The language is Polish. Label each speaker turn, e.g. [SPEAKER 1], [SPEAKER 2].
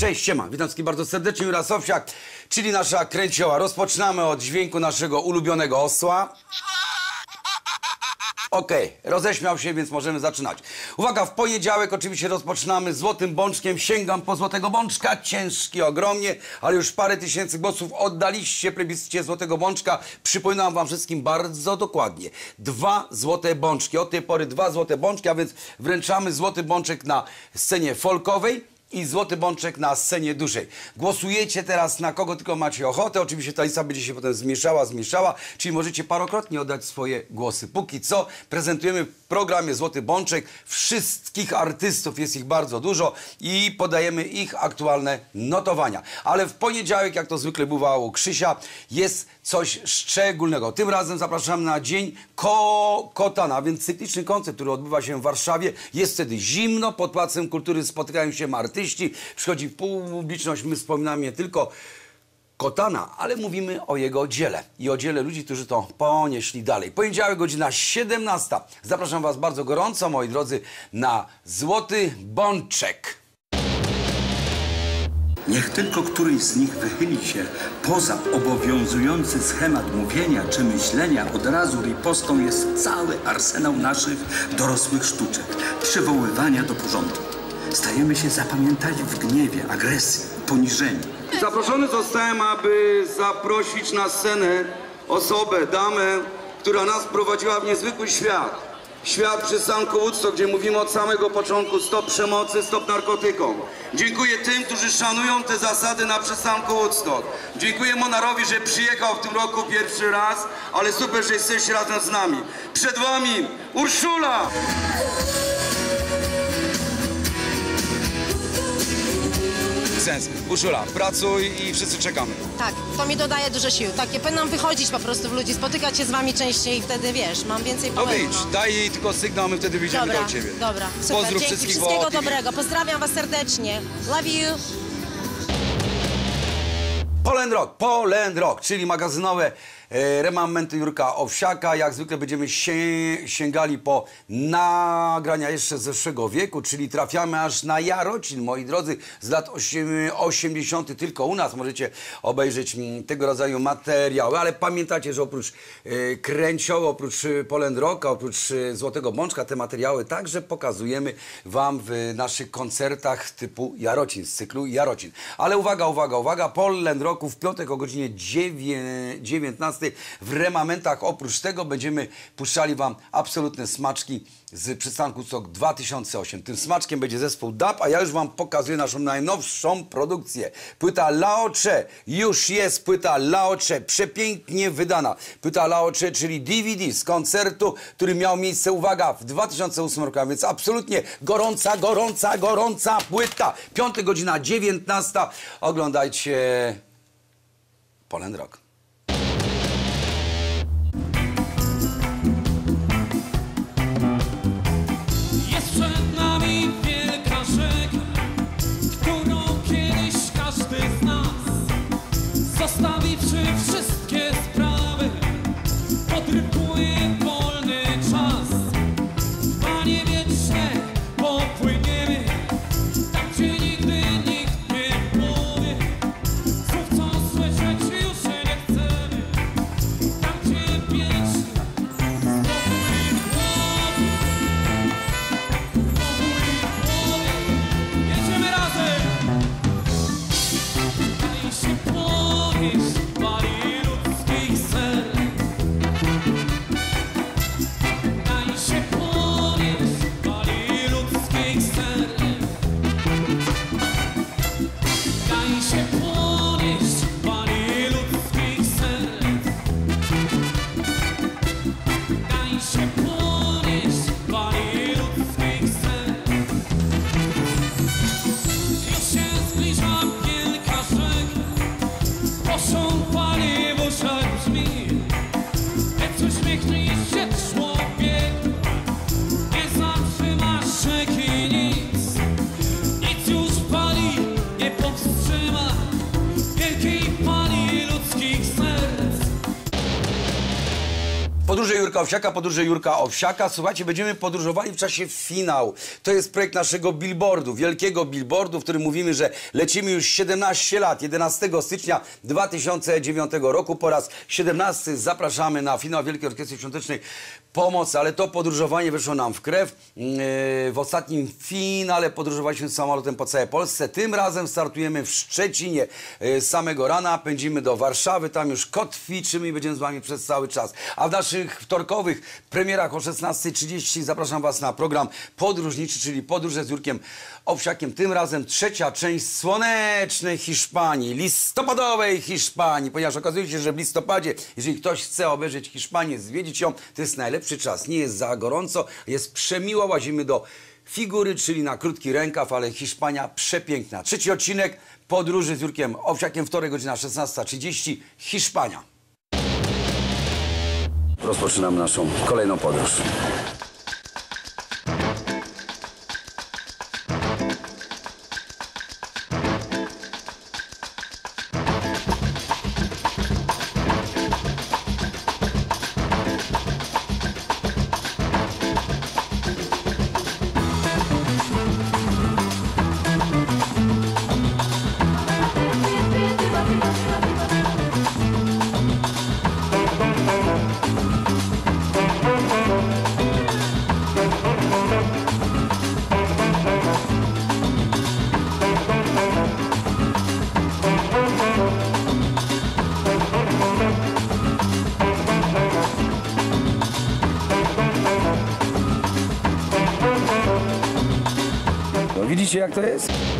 [SPEAKER 1] Cześć, siema, witam wszystkich bardzo serdecznie, Jura czyli nasza kręcioła. Rozpoczynamy od dźwięku naszego ulubionego osła. Okej, roześmiał się, więc możemy zaczynać. Uwaga, w poniedziałek oczywiście rozpoczynamy złotym bączkiem. Sięgam po złotego bączka, ciężki ogromnie, ale już parę tysięcy głosów oddaliście plebiscycie złotego bączka. Przypominam wam wszystkim bardzo dokładnie. Dwa złote bączki. Od tej pory dwa złote bączki, a więc wręczamy złoty bączek na scenie folkowej i złoty bączek na scenie dużej. Głosujecie teraz na kogo tylko macie ochotę. Oczywiście ta lista będzie się potem zmieszała, zmieszała, czyli możecie parokrotnie oddać swoje głosy. Póki co prezentujemy w programie Złoty Bączek wszystkich artystów, jest ich bardzo dużo i podajemy ich aktualne notowania. Ale w poniedziałek, jak to zwykle bywa u Krzysia, jest coś szczególnego. Tym razem zapraszam na Dzień Ko Kotana, więc cykliczny koncert, który odbywa się w Warszawie. Jest wtedy zimno, pod Placem Kultury spotykają się artyści, przychodzi publiczność, my wspominamy nie tylko Kotana, ale mówimy o jego dziele i o dziele ludzi, którzy to ponieśli dalej. Poniedziałek, godzina 17. Zapraszam Was bardzo gorąco, moi drodzy, na Złoty Bączek.
[SPEAKER 2] Niech tylko któryś z nich wychyli się poza obowiązujący schemat mówienia czy myślenia, od razu ripostą jest cały arsenał naszych dorosłych sztuczek, przywoływania do porządku. Stajemy się zapamiętani w gniewie, agresji, poniżeni.
[SPEAKER 1] Zaproszony zostałem, aby zaprosić na scenę osobę, damę, która nas prowadziła w niezwykły świat. Świat przystanku Woodstock, gdzie mówimy od samego początku stop przemocy, stop narkotykom. Dziękuję tym, którzy szanują te zasady na przystanku Woodstock. Dziękuję Monarowi, że przyjechał w tym roku pierwszy raz, ale super, że jesteście razem z nami. Przed wami Urszula! Sens. Urszula, pracuj i wszyscy czekamy.
[SPEAKER 3] Tak, to mi dodaje dużo sił. Takie powinnam wychodzić po prostu w ludzi, spotykać się z wami częściej i wtedy wiesz, mam więcej
[SPEAKER 1] No wyjdź, daj jej tylko sygnał, my wtedy wyjdziemy
[SPEAKER 3] Dobra,
[SPEAKER 1] do ciebie.
[SPEAKER 3] dobra, super.
[SPEAKER 1] Pozdrów
[SPEAKER 3] Dzięki,
[SPEAKER 1] wszystkich
[SPEAKER 3] wszystkiego
[SPEAKER 1] w OTV.
[SPEAKER 3] dobrego. Pozdrawiam was serdecznie. Love you.
[SPEAKER 1] Polen Rock, Polen Rock, czyli magazynowe e, remamenty Jurka Owsiaka. Jak zwykle będziemy się, sięgali po nagrania jeszcze z zeszłego wieku, czyli trafiamy aż na Jarocin, moi drodzy, z lat osiem- 80. Tylko u nas możecie obejrzeć mm, tego rodzaju materiały, ale pamiętacie, że oprócz e, Kręcioła, oprócz e, Polen Rocka, oprócz Złotego Bączka, te materiały także pokazujemy Wam w naszych koncertach typu Jarocin, z cyklu Jarocin. Ale uwaga, uwaga, uwaga, Polen Rocku w piątek o godzinie dziewię- 19 w Remamentach. Oprócz tego będziemy puszczali Wam absolutne smaczki z przystanku SOK 2008. Tym smaczkiem będzie zespół DAP, a ja już Wam pokazuję naszą najnowszą produkcję. Płyta Laocze, już jest płyta Laocze, przepięknie wydana. Płyta Laocze, czyli DVD z koncertu, który miał miejsce, uwaga, w 2008 roku, a więc absolutnie gorąca, gorąca, gorąca płyta. Piątek, godzina 19. Oglądajcie Polen Rock. Podróże Jurka Owsiaka, podróże Jurka Owsiaka. Słuchajcie, będziemy podróżowali w czasie finał. To jest projekt naszego billboardu, wielkiego billboardu, w którym mówimy, że lecimy już 17 lat. 11 stycznia 2009 roku po raz 17 zapraszamy na finał Wielkiej Orkiestry Świątecznej Pomoc, ale to podróżowanie wyszło nam w krew. Yy, W ostatnim finale podróżowaliśmy samolotem po całej Polsce. Tym razem startujemy w Szczecinie yy, z samego rana. Pędzimy do Warszawy, tam już kotwiczymy i będziemy z Wami przez cały czas. A w naszych wtorkowych premierach o 16.30 zapraszam Was na program podróżniczy, czyli podróże z Jurkiem Owsiakiem. Tym razem trzecia część słonecznej Hiszpanii, listopadowej Hiszpanii, ponieważ okazuje się, że w listopadzie, jeżeli ktoś chce obejrzeć Hiszpanię, zwiedzić ją, to jest najlepszy czas. Nie jest za gorąco, jest przemiło, łazimy do figury, czyli na krótki rękaw, ale Hiszpania przepiękna. Trzeci odcinek podróży z Jurkiem Owsiakiem, wtorek, godzina 16.30, Hiszpania. Rozpoczynamy naszą kolejną podróż. Widzicie jak to jest?